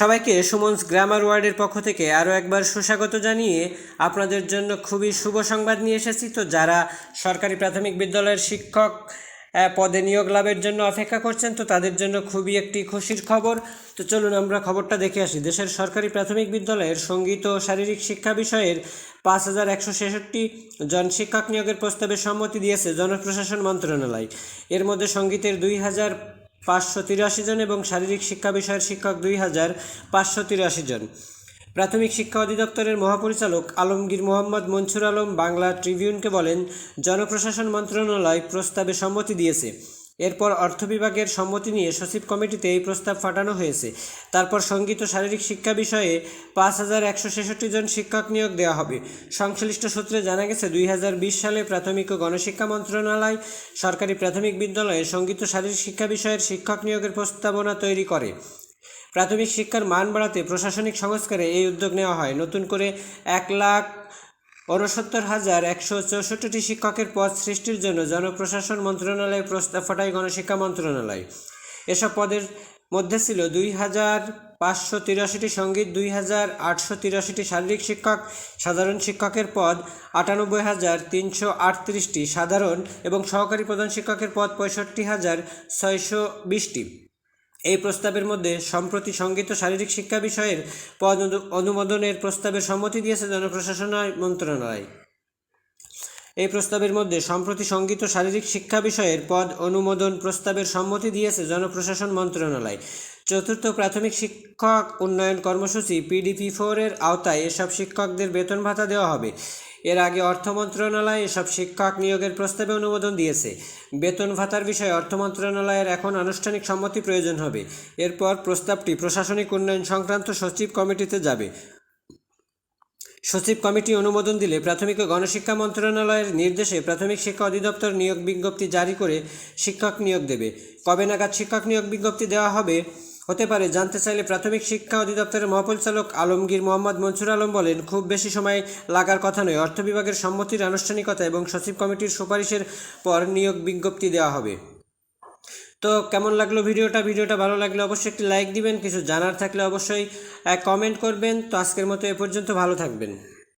সবাইকে সুমনস গ্রামার ওয়ার্ডের পক্ষ থেকে আরও একবার সুস্বাগত জানিয়ে আপনাদের জন্য খুবই শুভ সংবাদ নিয়ে এসেছি। তো যারা সরকারি প্রাথমিক বিদ্যালয়ের শিক্ষক পদে নিয়োগ লাভের জন্য অপেক্ষা করছেন, তো তাদের জন্য খুবই একটি খুশির খবর। তো চলুন আমরা খবরটা দেখে আসি। দেশের সরকারি প্রাথমিক বিদ্যালয়ের সংগীত ও শারীরিক শিক্ষা বিষয়ের পাঁচ হাজার একশো ছেষট্টি জন শিক্ষক নিয়োগের প্রস্তাবে সম্মতি দিয়েছে জনপ্রশাসন মন্ত্রণালয়। এর মধ্যে সঙ্গীতের দুই হাজার পাঁচশো তিরাশি জন এবং শারীরিক শিক্ষা বিষয়ের শিক্ষক দুই হাজার পাঁচশো তিরাশি জন। প্রাথমিক শিক্ষা অধিদপ্তরের মহাপরিচালক আলমগীর মোহাম্মদ মনসুর আলম বাংলা ট্রিবিউনকে বলেন, জনপ্রশাসন মন্ত্রণালয় প্রস্তাবে সম্মতি দিয়েছে। এরপর অর্থ বিভাগের সম্মতি নিয়ে সচিব কমিটিতে এই প্রস্তাব পাঠানো হয়েছে। তারপর সংগীত ও শারীরিক শিক্ষা বিষয়ে পাঁচ হাজার একশো ছেষট্টি জন শিক্ষক নিয়োগ দেওয়া হবে। সংশ্লিষ্ট সূত্রে জানা গেছে, দুই হাজার বিশ সালে প্রাথমিক ও গণশিক্ষা মন্ত্রণালয়, সরকারি প্রাথমিক বিদ্যালয়ে সংগীত ও শারীরিক শিক্ষা বিষয়ের শিক্ষক নিয়োগের প্রস্তাবনা তৈরি করে। প্রাথমিক শিক্ষার মান বাড়াতে প্রশাসনিক সংস্কারে এই উদ্যোগ নেওয়া হয়। নতুন করে এক লাখ ঊনসত্তর হাজার একশো চৌষট্টিটি শিক্ষকের পদ সৃষ্টির জন্য জনপ্রশাসন মন্ত্রণালয়ে প্রস্তাব পাঠায় গণশিক্ষা মন্ত্রণালয়। এসব পদের মধ্যে ছিল দুই হাজার পাঁচশো তিরাশিটি সংগীত, দুই হাজার আটশো তিরাশিটি শারীরিক শিক্ষক, সাধারণ শিক্ষকের পদ, আটানব্বই হাজার তিনশো আটত্রিশটি সাধারণ এবং সহকারী প্রধান শিক্ষকের পদ পঁয়ষট্টি হাজার ছয়শো বিশটি। এই প্রস্তাবের মধ্যে সম্প্রতি সংগীত শারীরিক শিক্ষা বিষয়ের পদ অনু- অনুমোদনের প্রস্তাবের সম্মতি দিয়েছে জনপ্রশাসন মন্ত্রণালয়। এই প্রস্তাবের মধ্যে সম্প্রতি সংগীত শারীরিক শিক্ষা বিষয়ের পদ অনুমোদন প্রস্তাবের সম্মতি দিয়েছে জনপ্রশাসন মন্ত্রণালয়। চতুর্থ প্রাথমিক শিক্ষক উন্নয়ন কর্মসূচি পিডিপি ফোরের আওতায় এসব শিক্ষকদের বেতন ভাতা দেওয়া হবে। এর আগে অর্থ মন্ত্রণালয় এসব শিক্ষক নিয়োগের প্রস্তাবে অনুমোদন দিয়েছে। বেতন ভাতার বিষয়ে অর্থ মন্ত্রণালয়ের এখন আনুষ্ঠানিক সম্মতি প্রয়োজন হবে। এরপর প্রস্তাবটি প্রশাসনিক উন্নয়ন সংক্রান্ত সচিব কমিটিতে যাবে। সচিব কমিটি অনুমোদন দিলে প্রাথমিক ও গণশিক্ষা মন্ত্রণালয়ের নির্দেশে প্রাথমিক শিক্ষা অধিদপ্তর নিয়োগ বিজ্ঞপ্তি জারি করে শিক্ষক নিয়োগ দেবে। কবে নাগাদ শিক্ষক নিয়োগ বিজ্ঞপ্তি দেওয়া হবে? হতে পারে। জানতে চাইলে প্রাথমিক শিক্ষা অধিদপ্তরের মহাপরিচালক আলমগীর মোহাম্মদ মনসুর আলম বলেন, খুব বেশি সময় লাগার কথা নয়। অর্থ বিভাগের সম্মতির আনুষ্ঠানিকতা এবং সচিব কমিটির সুপারিশের পর নিয়োগ বিজ্ঞপ্তি দেওয়া হবে। তো কেমন লাগল ভিডিওটা? ভিডিওটা ভালো লাগলে অবশ্যই একটি লাইক দিবেন। কিছু জানার থাকলে অবশ্যই কমেন্ট করবেন। তো আজকের মতো এ পর্যন্ত। ভালো থাকবেন।